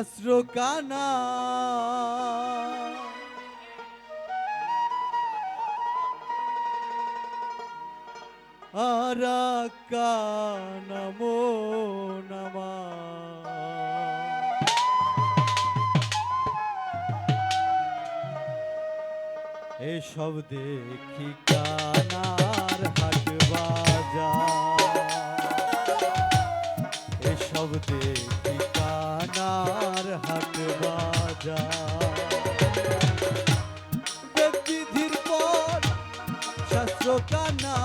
অশ্রু কানা। আরাকা নমো নমা এসব দেখি কানার হাট বাজা এসব দেখি সোনার হাট বাজার বিধির পর শাস্ত্র কানা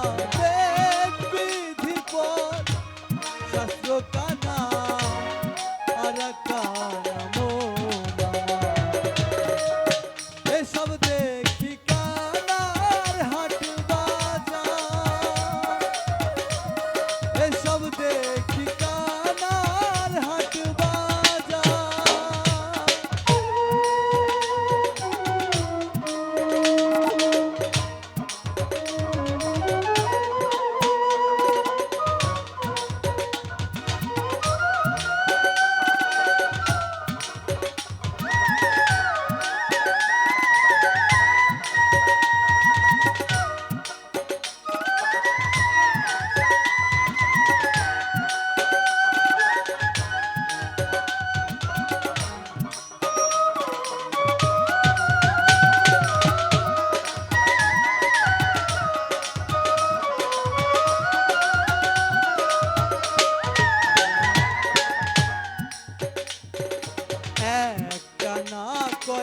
বিধির পর শাস্ত্র কানা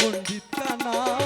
পণ্ডিতা না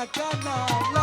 la cana.